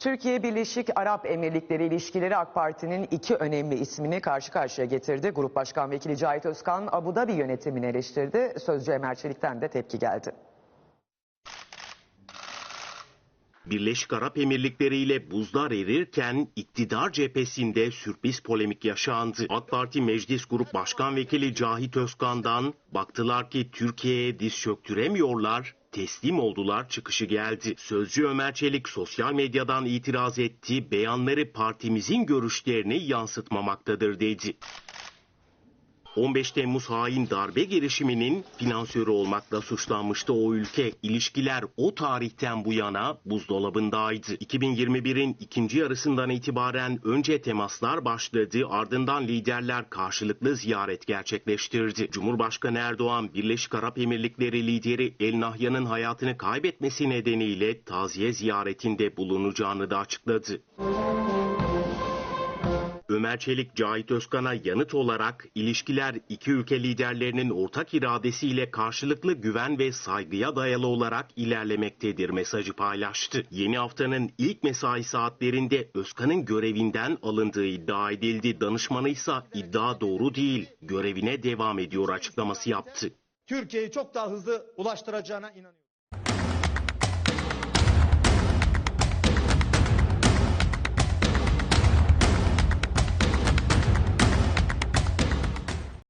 Türkiye Birleşik Arap Emirlikleri ilişkileri AK Parti'nin iki önemli ismini karşı karşıya getirdi. Grup Başkan Vekili Cahit Özkan Abu Dhabi yönetimini eleştirdi. Sözcü Ömer Çelik'ten de tepki geldi. Birleşik Arap Emirlikleri ile buzlar erirken iktidar cephesinde sürpriz polemik yaşandı. AK Parti Meclis Grup Başkan Vekili Cahit Özkan'dan baktılar ki Türkiye'ye diz çöktüremiyorlar, teslim oldular çıkışı geldi. Sözcü Ömer Çelik sosyal medyadan itiraz etti, beyanları partimizin görüşlerini yansıtmamaktadır dedi. 15 Temmuz hain darbe girişiminin finansörü olmakla suçlanmıştı o ülke. İlişkiler o tarihten bu yana buzdolabındaydı. 2021'in ikinci yarısından itibaren önce temaslar başladı, ardından liderler karşılıklı ziyaret gerçekleştirdi. Cumhurbaşkanı Erdoğan, Birleşik Arap Emirlikleri lideri El Nahyan'ın hayatını kaybetmesi nedeniyle taziye ziyaretinde bulunacağını da açıkladı. Ömer Çelik, Cahit Özkan'a yanıt olarak ilişkiler iki ülke liderlerinin ortak iradesiyle karşılıklı güven ve saygıya dayalı olarak ilerlemektedir mesajı paylaştı. Yeni haftanın ilk mesai saatlerinde Özkan'ın görevinden alındığı iddia edildi. Danışmanı ise iddia doğru değil, görevine devam ediyor açıklaması yaptı. Türkiye'yi çok daha hızlı ulaştıracağına inanıyorum.